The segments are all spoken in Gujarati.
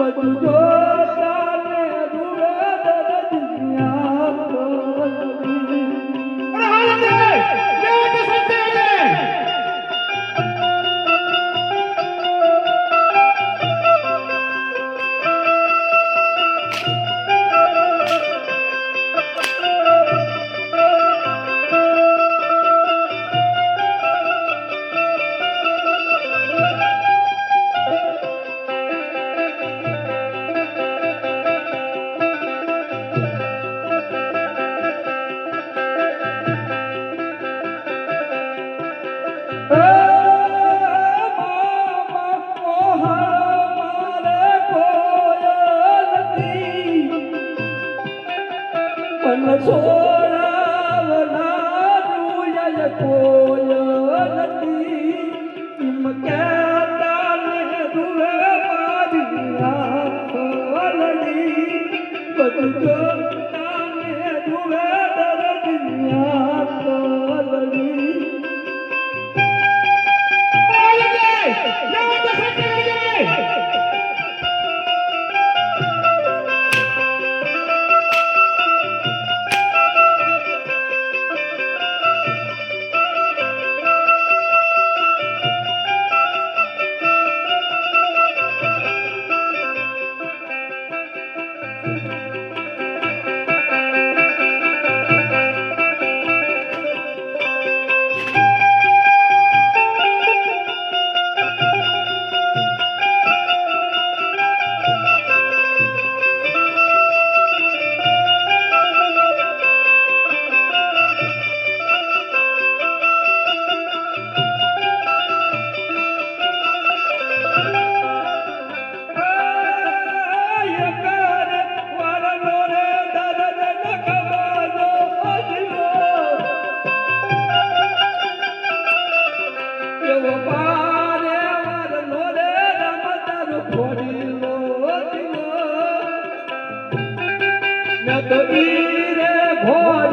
but the door.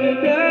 yeah.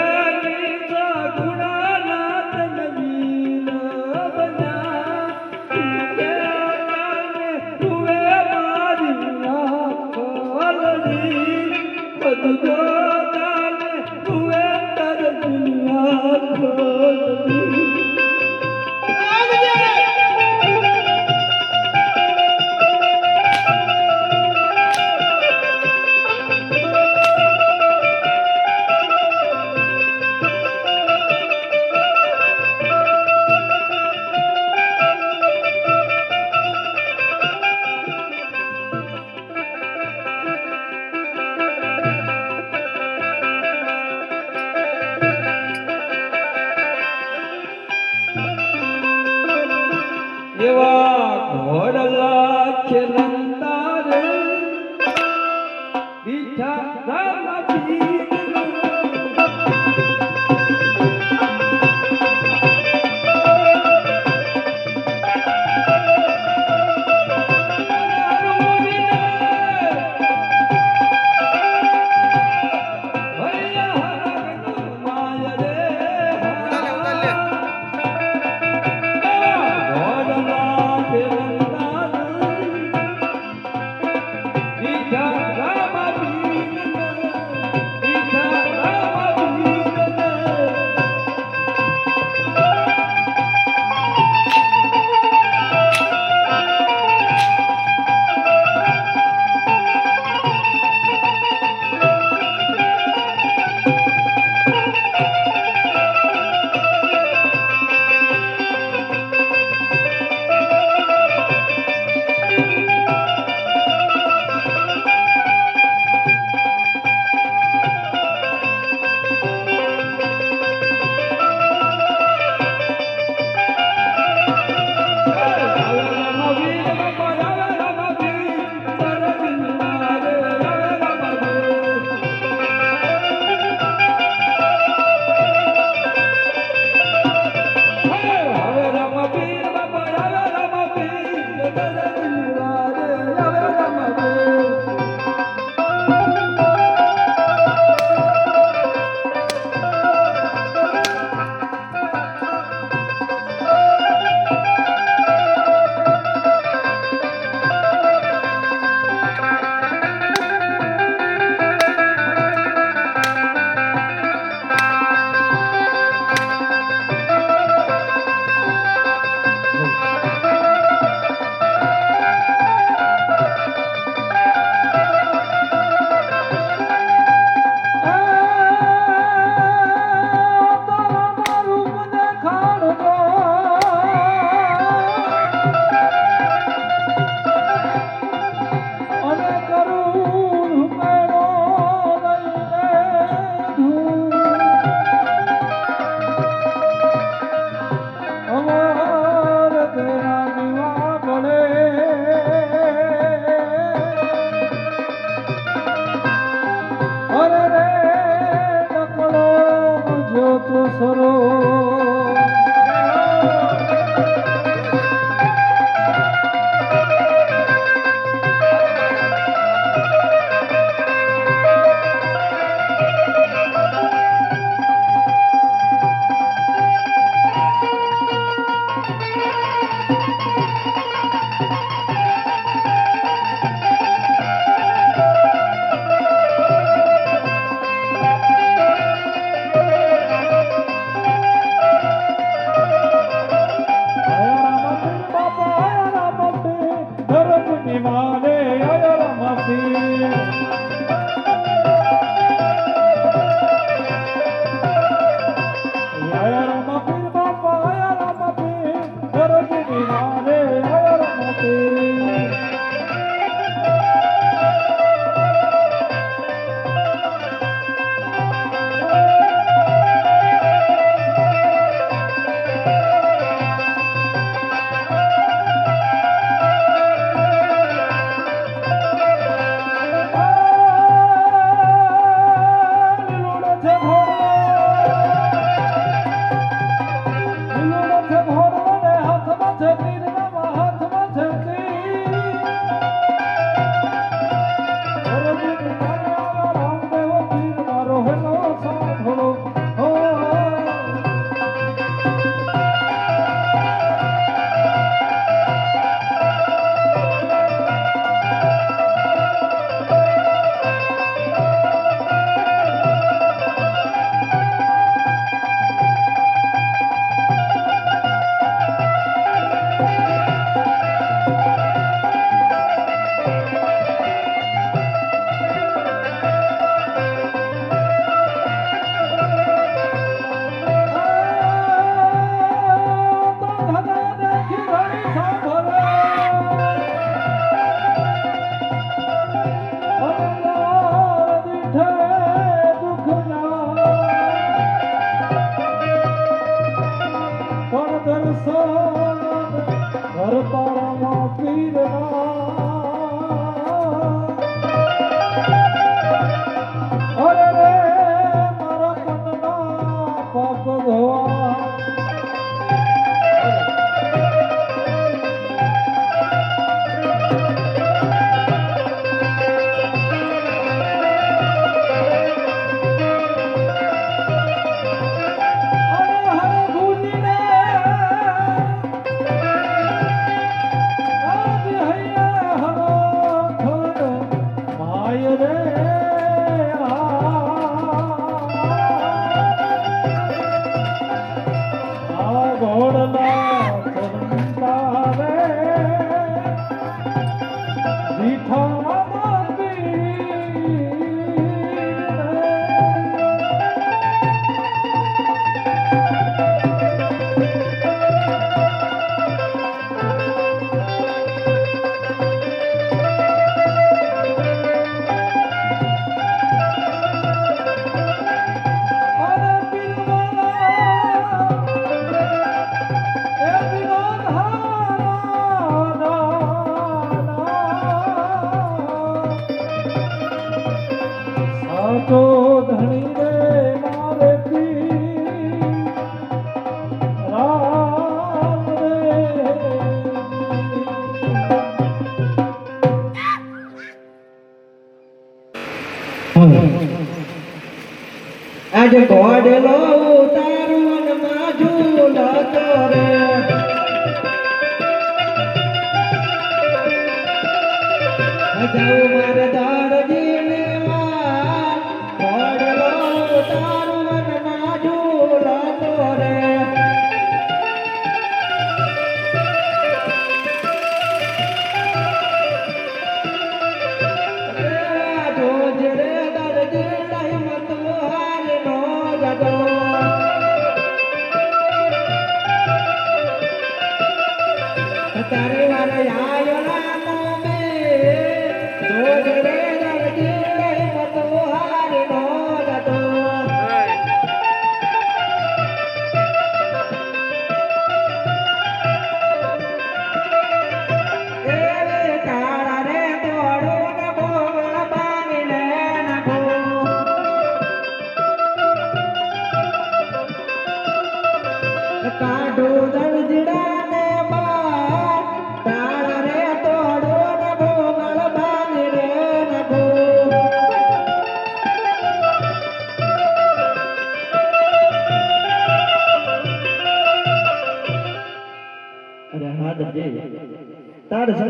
ઝૂલતો રે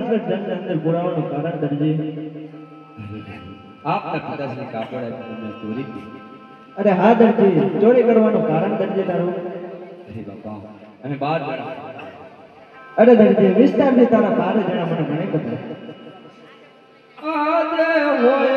તાર સંકટ અંદર પુરાવાનું કારણ દરજી આપના પિતાશ્રી કાપડ મેં ચોરી કરી. અરે હા દરજી ચોરી કરવાનું કારણ દરજી તારું. અરે બાપા અમે બાર જણા. અરે દરજી વિસ્તારથી તારા બાર જણા મને આજે હોય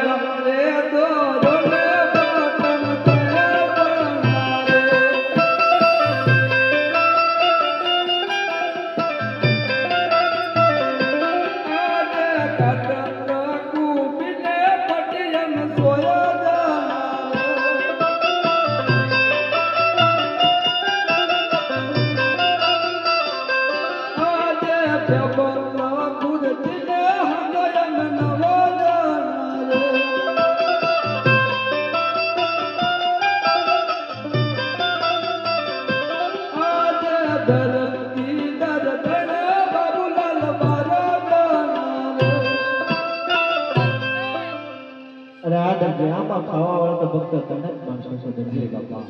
અરે આ દરજી આમાં ખાવા વાળા તો ભક્ત તને જ માણસો છો દરજી બાપા.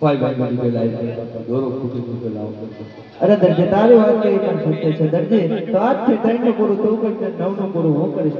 ભાઈ ભાઈ ભાઈ બાપા. દોરો ફૂટી ફૂટી લાવો અરે દરજી તારી વાત કઈ પણ સત્ય છે દરજી તો આજથી ત્રણનું પૂરું તું કરશે નવનું પૂરું હું કરીશ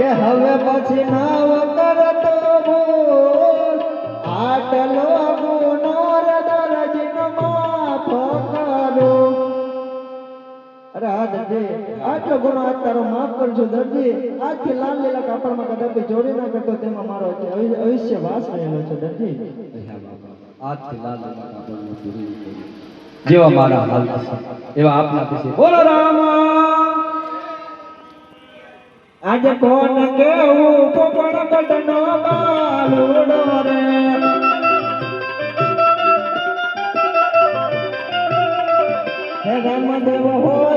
કે હવે પછી નાવ કરતો આટલો લાલ લીલા કાપડમાં કદાપી જોડી ના તેમાં મારો અવિષ્ય વાસ રહેલો છે દરજી. આજથી જેવા મારા હાલ એવા આપના પછી બોલો રામા! આજે કોણ કેવું પોપણ બટનો બાલુડો રે હે રામદેવ હોય